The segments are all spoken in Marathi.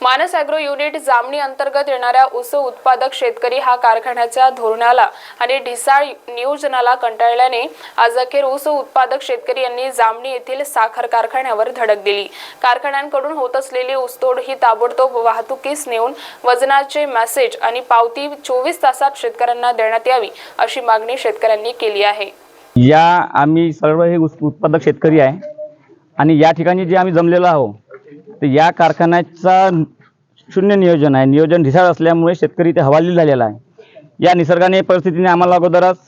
मानस अॅग्रो युनिट जामणी अंतर्गत येणाऱ्या ऊस उत्पादक शेतकरी हा कारखान्याच्या धोरणाला आणि ढिसाळ नियोजनाला कंटाळल्याने आज अखेर ऊस उत्पादक शेतकरी यांनी जामणी येथील साखर कारखान्यावर धडक दिली. कारखान्यांकडून होत असलेली ऊसतोड ही ताबडतोब वाहतुकीस नेऊन वजनाचे मेसेज आणि पावती चोवीस तासात शेतकऱ्यांना देण्यात यावी अशी मागणी शेतकऱ्यांनी केली आहे. या आम्ही सर्व हे उत्पादक शेतकरी आहे आणि या ठिकाणी जे आम्ही जमलेलो आहोत तर या कारखान्याचा शून्य नियोजन आहे. नियोजन ढिसाळ असल्यामुळे शेतकरी ते हवाली झालेला आहे. या निसर्गाने परिस्थितीने आम्हाला अगोदरच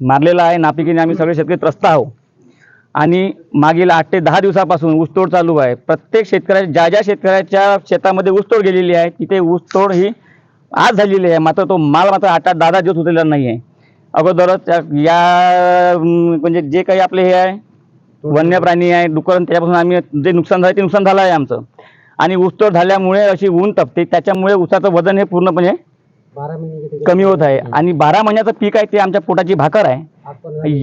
मारलेला आहे. नापिकीने आम्ही सगळे शेतकरी त्रस्त आहोत. आणि मागील आठ ते दहा दिवसापासून ऊसतोड चालू आहे. प्रत्येक शेतकऱ्या ज्या ज्या शेतकऱ्याच्या शेतामध्ये ऊसतोड गेलेली आहे तिथे ऊसतोड ही आज झालेली आहे. मात्र तो माल मात्र आठ आठ दहा दहा दिवस उतरलेला नाही आहे अगोदरच त्या- या म्हणजे जे काही आपले हे आहे वन्य प्राणी आहे डुक्कर त्याच्यापासून आम्ही जे नुकसान झालं ते नुकसान झालं आहे आमचं. आणि ऊसतोड झाल्यामुळे अशी ऊन तपते त्याच्यामुळे ऊसाचं वजन हे पूर्णपणे कमी होत आहे. आणि बारा महिन्याचं पीक आहे ते आमच्या पोटाची भाकर आहे.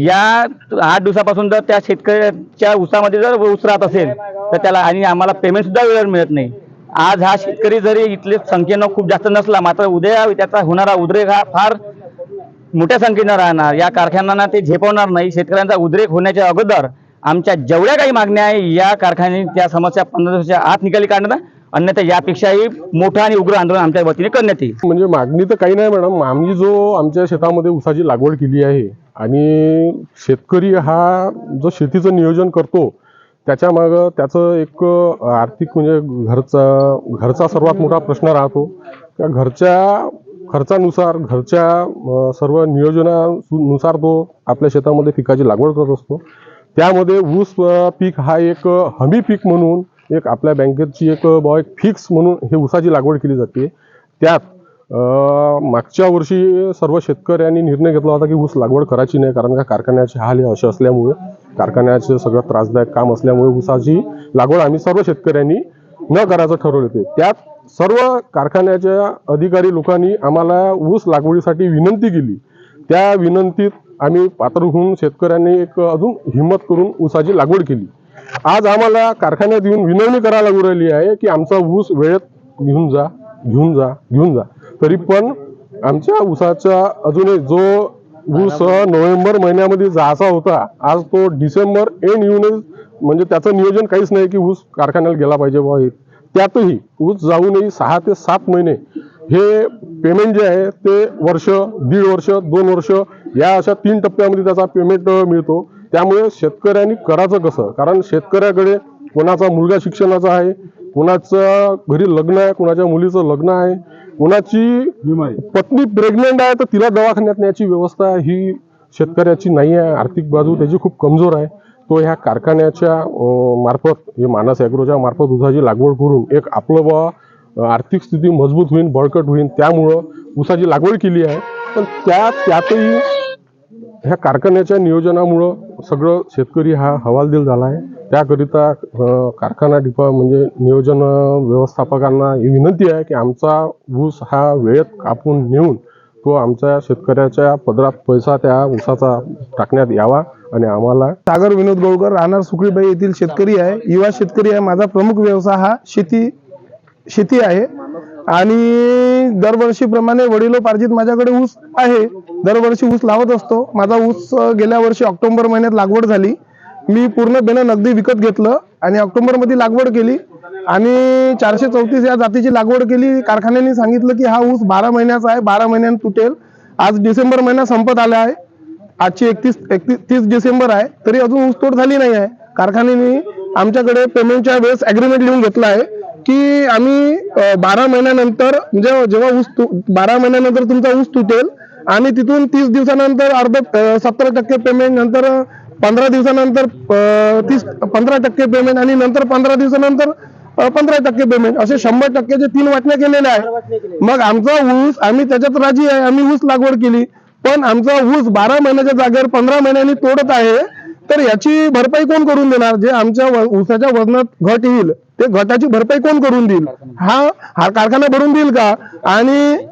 या आठ दिवसापासून जर त्या शेतकऱ्याच्या ऊसामध्ये जर ऊस राहत असेल तर त्याला आणि आम्हाला पेमेंट सुद्धा वेळेवर मिळत नाही. आज हा शेतकरी जरी इथले संख्येनं खूप जास्त नसला मात्र उद्या त्याचा होणारा उद्रेक हा फार मोठ्या संख्येनं राहणार. या कारखान्यांना ते झेपवणार नाही. शेतकऱ्यांचा उद्रेक होण्याच्या अगोदर आमच्या जेवढ्या काही मागण्या आहे या कारखान्याने त्या समस्या पंधरा दिवसाच्या आत निकाली काढणार अन्यथा यापेक्षाही मोठं आणि उग्र आंदोलन आमच्या वतीने करण्यात येईल. म्हणजे मागणी तर काही नाही मॅडम. आम्ही जो आमच्या शेतामध्ये ऊसाची लागवड केली आहे आणि शेतकरी हा जो शेतीचं नियोजन करतो त्याच्या मागं त्याचं एक आर्थिक म्हणजे घरचा घरचा सर्वात मोठा प्रश्न राहतो. त्या घरच्या खर्चानुसार घरच्या सर्व नियोजनानुसार तो आपल्या शेतामध्ये पिकाची लागवड करत असतो. त्यामध्ये ऊस पीक हा एक हमी पीक म्हणून एक आपल्या बँकेची एक बॉय एक फिक्स म्हणून हे ऊसाची लागवड केली जाते. त्यात मागच्या वर्षी सर्व शेतकऱ्यांनी निर्णय घेतला होता की ऊस लागवड करायची नाही कारण का कारखान्याचे हाल हे असे असल्यामुळे कारखान्याचे सगळं त्रासदायक काम असल्यामुळे ऊसाची लागवड आम्ही सर्व शेतकऱ्यांनी न करायचं ठरवले होते त्यात सर्व कारखान्याच्या अधिकारी लोकांनी आम्हाला ऊस लागवडीसाठी विनंती केली. त्या विनंतीत आम्ही पात्र होऊन शेतकऱ्यांनी एक अजून हिंमत करून ऊसाची लागवड केली. आज आम्हाला कारखान्यात येऊन विनवणी करायला लागू राहिली आहे की आमचा ऊस वेळेत घेऊन जा घेऊन जा घेऊन जा. तरी पण आमच्या ऊसाचा अजूनही जो ऊस नोव्हेंबर महिन्यामध्ये जायचा होता आज तो डिसेंबर एंड येऊनच म्हणजे त्याचं नियोजन काहीच नाही की ऊस कारखान्याला गेला पाहिजे हे. त्यातही ऊस जाऊनही सहा ते सात महिने हे पेमेंट जे आहे ते वर्ष दीड वर्ष दोन वर्ष या अशा तीन टप्प्यामध्ये त्याचा पेमेंट मिळतो. त्यामुळे शेतकऱ्यांनी करायचं कसं? कारण शेतकऱ्याकडे कोणाचा मुलगा शिक्षणाचा आहे कोणाचं घरी लग्न आहे कोणाच्या मुलीचं लग्न आहे कोणाची पत्नी प्रेग्नेंट आहे तर तिला दवाखान्यात न्यायची व्यवस्था ही शेतकऱ्याची नाही आहे. आर्थिक बाजू त्याची खूप कमजोर आहे. तो ह्या कारखान्याच्या मार्फत हे मानस ॲग्रोच्या मार्फत ऊसाची लागवड करून एक आपलं बा आर्थिक स्थिती मजबूत होईल बळकट होईल त्यामुळं ऊसाची लागवड केली आहे. पण त्या त्यातही ह्या कारखान्याच्या नियोजनामुळं सगळं शेतकरी हा हवालदिल झाला आहे. त्याकरिता कारखाना डिपा म्हणजे नियोजन व्यवस्थापकांना ही विनंती आहे की आमचा ऊस हा वेळेत कापून नेऊन तो आमच्या शेतकऱ्याच्या पदरात पैसा त्या ऊसाचा टाकण्यात यावा आणि आम्हाला सागर विनोद गौडकर राहणार सुकळीबाई येथील शेतकरी आहे युवा शेतकरी आहे. माझा प्रमुख व्यवसाय हा शेती शेती आहे. आणि दरवर्षीप्रमाणे वडिलोपार्जित माझ्याकडे ऊस आहे. दरवर्षी ऊस लावत असतो. माझा ऊस गेल्या वर्षी ऑक्टोबर महिन्यात लागवड झाली. मी पूर्ण बेन नगदी विकत घेतलं आणि ऑक्टोबरमध्ये लागवड केली. आणि चारशे चौतीस या जातीची लागवड केली. कारखान्याने सांगितलं की हा ऊस बारा महिन्याचा आहे. बारा महिन्यात तुटेल. आज डिसेंबर महिना संपत आला आहे. आजची एकतीस एकतीस तीस डिसेंबर आहे. तरी अजून ऊसतोड झाली नाही आहे. कारखान्याने आमच्याकडे पेमेंटच्या वेळेस अग्रीमेंट लिहून घेतला आहे. की आम्ही बारा महिन्यानंतर म्हणजे जेव्हा ऊस बारा महिन्यानंतर तुमचा ऊस तुटेल आणि तिथून तीस दिवसानंतर अर्ध सत्तर टक्के पेमेंट नंतर पंधरा दिवसानंतर तीस पंधरा टक्के पेमेंट आणि नंतर पंधरा दिवसानंतर पंधरा टक्के पेमेंट असे शंभर टक्केचे तीन वाटण्या केलेल्या आहे मग आमचा ऊस आम्ही त्याच्यात राजी आहे आम्ही ऊस लागवड केली. पण आमचा ऊस बारा महिन्याच्या जागेवर पंधरा महिन्यांनी तोडत आहे तर याची भरपाई कोण करून देणार? जे आमच्या ऊसाच्या वजनात घट येईल. ते घटाची भरपाई कोण करून देईल? हा हा कारखाना भरून देईल का? आणि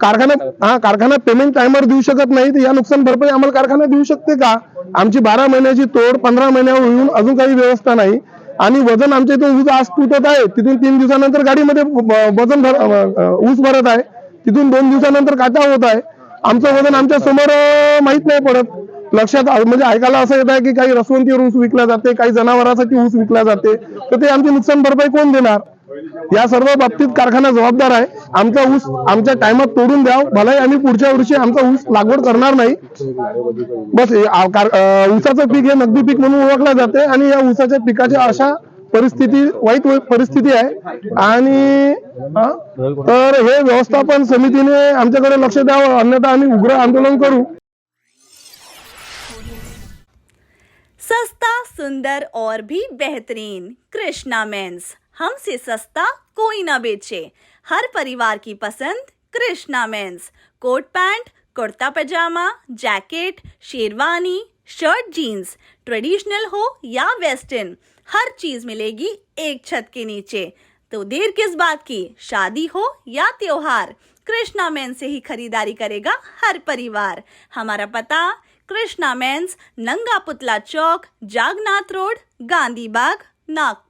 कारखाना हा कारखाना पेमेंट टायमर देऊ शकत नाही तर या नुकसान भरपाई आम्हाला कारखाना देऊ शकते का? आमची बारा महिन्याची तोड पंधरा महिन्यावर होऊन अजून काही व्यवस्था नाही. आणि वजन आमच्या इथून ऊस आज तुटत आहे. तिथून तीन दिवसानंतर गाडीमध्ये वजन भर ऊस भरत आहे. तिथून दोन दिवसानंतर काटा होत आहे. आमचं वजन आमच्यासमोर माहीत माहीत नाही पडत. लक्षात म्हणजे ऐकायला असं येत आहे की काही रसवंतीवर ऊस विकला जाते काही जनावरांसाठी ऊस विकला जाते. तर ते आमची नुकसान भरपाई कोण देणार? या सर्व बाबतीत कारखाना जबाबदार आहे. आमचा ऊस आमच्या टायमात तोडून द्याव. भलाही आम्ही पुढच्या वर्षी आमचा ऊस लागवड करणार नाही. बस हे ऊसाचं पीक हे नगदी पीक म्हणून ओळखलं जाते आणि या ऊसाच्या पिकाच्या अशा परिस्थिती वाईट परिस्थिती आहे. आणि तर हे व्यवस्थापन समितीने आमच्याकडे लक्ष द्यावं. अन्यथा आम्ही उग्र आंदोलन करू. सुंदर और भी बेहतरीन कृष्णा मेंस। हमसे सस्ता कोई ना बेचे। हर परिवार की पसंद Krishna men's. Coat pant, kurta pajama, jacket, sherwani, shirt jeans, traditional हो या वेस्टर्न, हर चीज़ मिलेगी एक छत के नीचे। तो देर किस बात की? शादी हो या त्योहार, कृष्णा मेंस से ही खरीदारी करेगा हर परिवार। हमारा पता कृष्णा मेन्स नंगा पुतला चौक जागनाथ रोड गांधीबाग नागपूर.